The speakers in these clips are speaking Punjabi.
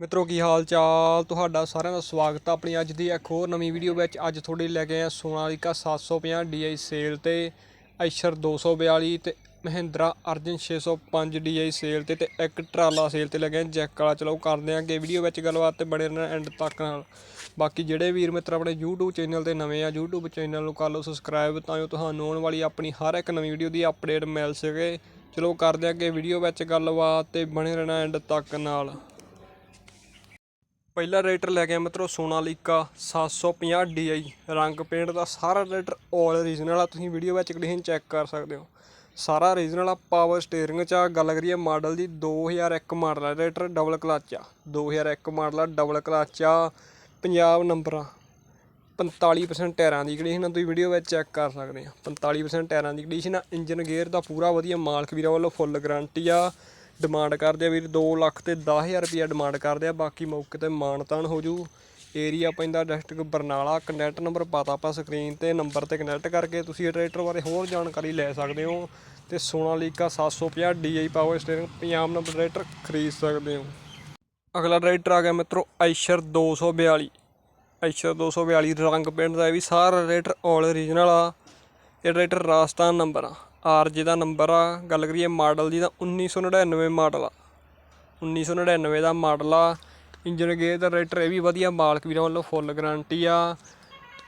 ਮਿੱਤਰੋ, ਕੀ ਹਾਲ ਚਾਲ ਤੁਹਾਡਾ ਸਾਰਿਆਂ ਦਾ ਸਵਾਗਤ ਆ ਆਪਣੀ ਅੱਜ ਦੀ ਇੱਕ ਹੋਰ ਨਵੀਂ ਵੀਡੀਓ ਵਿੱਚ। ਅੱਜ ਤੁਹਾਡੇ ਲਈ ਲੈ ਕੇ ਆਏ ਹਾਂ ਸੋਨਾਲੀਕਾ 750 DI ਸੇਲ ਤੇ ਆਈਸ਼ਰ 242 ਤੇ ਮਹਿੰਦਰਾ ਅਰਜਨ 605 DI ਸੇਲ ਤੇ ਤੇ ਇੱਕ ਟਰਾਲਾ ਸੇਲ ਤੇ ਲੱਗੇ ਜੈਕ ਵਾਲਾ, ਚਲੋ ਕਰਦੇ ਆਂ ਅੱਗੇ ਵੀਡੀਓ ਵਿੱਚ ਗੱਲਬਾਤ ਤੇ ਬਣੇ ਰਹਿਣਾ ਐਂਡ ਤੱਕ ਨਾਲ। ਬਾਕੀ ਜਿਹੜੇ ਵੀਰ ਮਿੱਤਰ ਆਪਣੇ YouTube ਚੈਨਲ ਤੇ ਨਵੇਂ ਆ, YouTube ਚੈਨਲ ਨੂੰ ਕਰ ਲਓ ਸਬਸਕ੍ਰਾਈਬ ਤਾਂ ਜੋ ਤੁਹਾਨੂੰ ਆਉਣ ਵਾਲੀ ਆਪਣੀ ਹਰ ਇੱਕ ਨਵੀਂ ਵੀਡੀਓ ਦੀ ਅਪਡੇਟ ਮਿਲ ਸਕੇ। ਚਲੋ ਕਰਦੇ ਆਂ ਅੱਗੇ ਵੀਡੀਓ ਵਿੱਚ ਗੱਲਬਾਤ ਤੇ ਬਣੇ ਰਹਿਣਾ ਐਂਡ ਤੱਕ ਨਾਲ। ਪਹਿਲਾ ਰੇਟਰ ਲੈ ਕੇ ਆਇਆ ਮਿੱਤਰੋ ਸੋਨਾਲੀਕਾ 750 DI ਰੰਗ ਪੇਂਟ ਦਾ ਸਾਰਾ ਰੇਟਰ 올 ਰੀਜਨਲ ਆ, ਤੁਸੀਂ ਵੀਡੀਓ ਵਿੱਚ ਕੰਡੀਸ਼ਨ ਚੈੱਕ ਕਰ ਸਕਦੇ ਹੋ। ਸਾਰਾ ਰੀਜਨਲ ਆ ਪਾਵਰ ਸਟੀਅਰਿੰਗ ਚ ਆ, ਗੱਲ ਕਰੀਏ ਮਾਡਲ ਦੀ 2001 ਮਾਡਲ ਆ, ਰੇਟਰ ਡਬਲ ਕਲਚ ਆ 2001 ਮਾਡਲ ਆ ਡਬਲ ਕਲਚ ਆ, ਪੰਜਾਬ ਨੰਬਰ ਆ 45% ਟਾਇਰਾਂ ਦੀ ਕੰਡੀਸ਼ਨ ਆ, ਤੁਸੀਂ ਵੀਡੀਓ ਵਿੱਚ ਚੈੱਕ ਕਰ ਸਕਦੇ ਆ 45% ਟਾਇਰਾਂ ਦੀ ਕੰਡੀਸ਼ਨ ਆ ਇੰਜਨ ਗੇਅਰ ਦਾ ਪੂਰਾ ਵਧੀਆ ਮਾਲਕ ਵੀਰਾਂ ਵੱਲੋਂ ਫੁੱਲ ਗਾਰੰਟੀ ਆ। ਡਿਮਾਂਡ ਕਰਦੇ ਆ ਵੀਰ 2 ਲੱਖ ਤੇ 10000 ਰੁਪਿਆ ਡਿਮਾਂਡ ਕਰਦੇ ਆ, ਬਾਕੀ ਮੌਕੇ ਤੇ ਮਾਨਤਾਨ ਹੋ ਜੂ। ਏਰੀਆ ਪੈਂਦਾ ਡਿਸਟ੍ਰਿਕਟ ਬਰਨਾਲਾ ਕੰਟੈਕਟ ਨੰਬਰ ਪਤਾ ਆਪਾਂ ਸਕਰੀਨ ਤੇ, ਨੰਬਰ ਤੇ ਕਨੈਕਟ ਕਰਕੇ ਤੁਸੀਂ ਇਹ ਟਰੈਕਟਰ ਬਾਰੇ ਹੋਰ ਜਾਣਕਾਰੀ ਲੈ ਸਕਦੇ ਹੋ ਤੇ Sonalika 750 DI power steering Punjab number tractor ਖਰੀਦ ਸਕਦੇ ਹੋ। ਅਗਲਾ ਟਰੈਕਟਰ ਆ ਗਿਆ ਮਿੱਤਰੋ ਆਈਸ਼ਰ 242 ਆਈਸ਼ਰ 242 ਰੰਗ ਪਿੰਡ ਦਾ ਇਹ ਵੀ ਸਾਰਾ ਰੇਟਰ 올 ਓਰੀਜਨਲ ਆ। ਇਹ ਟਰੈਕਟਰ ਰਾਜਸਥਾਨ ਨੰਬਰ ਆ। ਆਰ ਜੇ ਦਾ ਨੰਬਰ ਆ, ਗੱਲ ਕਰੀਏ ਮਾਡਲ ਦੀ ਤਾਂ 1999 ਮਾਡਲ ਆ। 1999 ਦਾ ਮਾਡਲ ਆ। ਇੰਜਨ ਗੇਅਰ ਦਾ ਰੇਟਰ ਇਹ ਵੀ ਵਧੀਆ, ਮਾਲਕ ਵੀਰਾਂ ਵੱਲੋਂ ਫੁੱਲ ਗਾਰੰਟੀ ਆ।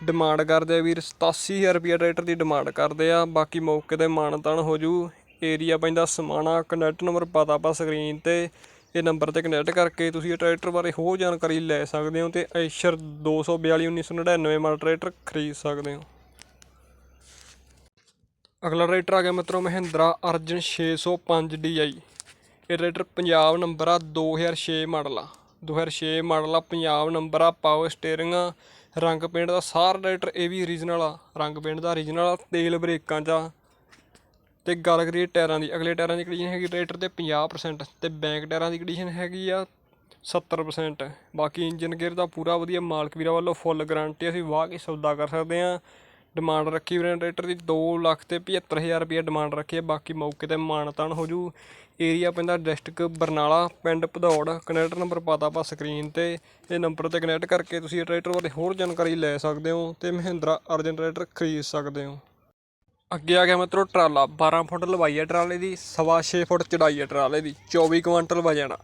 ਡਿਮਾਂਡ ਕਰਦੇ ਆ ਵੀਰ 87000 ਰੁਪਏ ਰੇਟਰ ਦੀ ਡਿਮਾਂਡ ਕਰਦੇ ਆ। ਬਾਕੀ ਮੌਕੇ ਤੇ ਮਾਨਤਾਨ ਹੋ ਜੂ। ਏਰੀਆ ਪੈਂਦਾ ਸਮਾਣਾ ਕਨੈਕਟ ਨੰਬਰ ਪਤਾ ਆਪਾਂ ਸਕਰੀਨ ਤੇ। ਇਹ ਨੰਬਰ ਤੇ ਕਨੈਕਟ ਕਰਕੇ ਤੁਸੀਂ ਇਹ ਟਰੈਕਟਰ ਬਾਰੇ ਹੋਰ ਜਾਣਕਾਰੀ ਲੈ ਸਕਦੇ ਹੋ ਤੇ ਐਸ਼ਰ 242 1999 ਮਾਡਲ ਟਰੈਕਟਰ ਖਰੀਦ ਸਕਦੇ ਹੋ। ਅਗਲਾ ਰਾਈਟਰ ਆ ਗਿਆ ਮਿੱਤਰੋ ਮਹਿੰਦਰਾ ਅਰਜਨ 605 DI ਇਹ ਰਾਈਟਰ ਪੰਜਾਬ ਨੰਬਰ ਆ 2006 ਮਾਡਲ ਆ। 2006 ਮਾਡਲ ਆ, ਪੰਜਾਬ ਨੰਬਰ ਆ, ਪਾਵਰ ਸਟੀਅਰਿੰਗ ਆ। ਰੰਗ ਪੇਂਟ ਦਾ ਸਾਰਾ ਰਾਈਟਰ ਇਹ ਵੀ ਰੀਜਨਲ ਆ। ਰੰਗ ਪੇਂਟ ਦਾ ਰੀਜਨਲ ਆ, ਤੇਲ ਬ੍ਰੇਕਾਂ 'ਚ ਆ। ਤੇ ਗੱਲ ਕਰੀਏ ਟਾਇਰਾਂ ਦੀ, ਅਗਲੇ ਟਾਇਰਾਂ ਦੀ ਕੰਡੀਸ਼ਨ ਹੈਗੀ ਟਰੈਕਟਰ ਤੇ 50% ਤੇ ਬੈਕ ਟਾਇਰਾਂ ਦੀ ਕੰਡੀਸ਼ਨ ਹੈਗੀ ਆ 70% ਬਾਕੀ ਇੰਜਨ ਗੇਅਰ ਦਾ ਪੂਰਾ ਵਧੀਆ ਮਾਲਕ ਵੀਰਾਂ ਵੱਲੋਂ ਫੁੱਲ ਗਾਰੰਟੀ ਅਸੀਂ ਵਾਹ ਕੇ ਸੌਦਾ ਕਰ ਸਕਦੇ ਆ। ਡਿਮਾਂਡ ਰੱਖੀ ਵੀਰਾਂ ਦੀ 2 ਲੱਖ ਤੇ 75000 ਰੁਪਏ ਡਿਮਾਂਡ ਰੱਖੀ ਹੈ। ਬਾਕੀ ਮੌਕੇ ਤੇ ਮਾਨਤਾਨ ਹੋ ਜੂ। ਏਰੀਆ ਪੈਂਦਾ ਡਿਸਟ੍ਰਿਕਟ ਬਰਨਾਲਾ, ਪਿੰਡ ਭਦੌੜ ਕਨੈਕਟਰ ਨੰਬਰ ਪਾਤਾ ਆਪਾਂ ਸਕਰੀਨ ਤੇ। ਇਹ ਨੰਬਰ ਤੇ ਕਨੈਕਟ ਕਰਕੇ ਤੁਸੀਂ ਇਹ ਟਰੈਕਟਰ ਬਾਰੇ ਹੋਰ ਜਾਣਕਾਰੀ ਲੈ ਸਕਦੇ ਹੋ ਤੇ ਮਹਿੰਦਰਾ ਅਰਜਨ ਟਰੈਕਟਰ ਖਰੀਦ ਸਕਦੇ ਹੋ। ਅੱਗੇ ਆ ਗਿਆ ਮਿੱਤਰੋ ਟਰਾਲਾ। 12 ਫੁੱਟ ਲਵਾਈ ਹੈ ਟਰਾਲੇ ਦੀ, ਸਵਾ 6 ਫੁੱਟ ਚੜਾਈ ਹੈ ਟਰਾਲੇ ਦੀ। 24 ਕੁਇੰਟਲ ਵਜਣਾ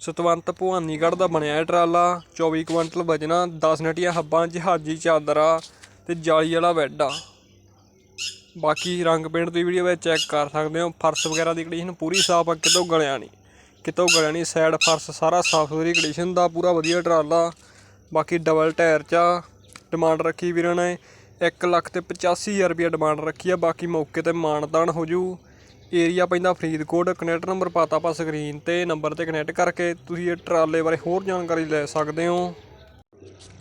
ਸਤਵੰਤ ਭਵਾਨੀਗੜ੍ਹ ਦਾ ਬਣਿਆ ਹੈ ਟਰਾਲਾ। 24 ਕੁਇੰਟਲ ਵਜਣਾ 10 ਨਟੀਆਂ ਹੱਬਾਂ, ਜਹਾਜੀ ਚਾਦਰ ਆ ਤੇ ਜਾਲੀ ਵਾਲਾ ਬੈੱਡ ਆ। ਬਾਕੀ ਰੰਗ ਪੇਂਟ ਦੀ ਵੀਡੀਓ ਵਿੱਚ ਚੈੱਕ ਕਰ ਸਕਦੇ ਹੋ। ਫਰਸ਼ ਵਗੈਰਾ ਦੀ ਕੰਡੀਸ਼ਨ ਪੂਰੀ ਸਾਫ਼ ਆ, ਕਿਤੋਂ ਗਲਿਆ ਨਹੀਂ ਕਿਤੋਂ ਗਲਿਆ ਨਹੀਂ ਸਾਈਡ ਫਰਸ਼ ਸਾਰਾ ਸਾਫ਼ ਸੁਥਰੀ ਕੰਡੀਸ਼ਨ ਦਾ, ਪੂਰਾ ਵਧੀਆ ਟਰਾਲਾ ਬਾਕੀ ਡਬਲ ਟਾਇਰ ਚ ਆ ਡਿਮਾਂਡ ਰੱਖੀ ਵੀਰਾਂ ਨੇ। 1 ਲੱਖ ਤੇ 85000 ਰੁਪਏ ਡਿਮਾਂਡ ਰੱਖੀ ਆ। ਬਾਕੀ ਮੌਕੇ ਤੇ ਮਾਨਤਾਨ ਹੋ ਜੂ। ਏਰੀਆ ਪੈਂਦਾ ਫਰੀਦਕੋਟ ਕਨੈਕਟ ਨੰਬਰ ਪਾਤਾ ਆਪਾਂ ਸਕਰੀਨ ਤੇ ਨੰਬਰ ਤੇ ਕਨੈਕਟ ਕਰਕੇ ਤੁਸੀਂ ਇਹ ਟਰਾਲੇ ਬਾਰੇ ਹੋਰ ਜਾਣਕਾਰੀ ਲੈ ਸਕਦੇ ਹੋ।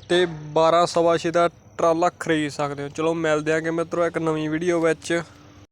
ਤੇ 12 ਸਵਾ ਛੇ ਦਾ ਟਰਾਲਾ ਖਰੀਦ ਸਕਦੇ ਹੋ। ਚਲੋ ਮਿਲਦੇ ਆਂਗੇ ਮਿੱਤਰੋ ਇੱਕ ਨਵੀਂ ਵੀਡੀਓ ਵਿੱਚ।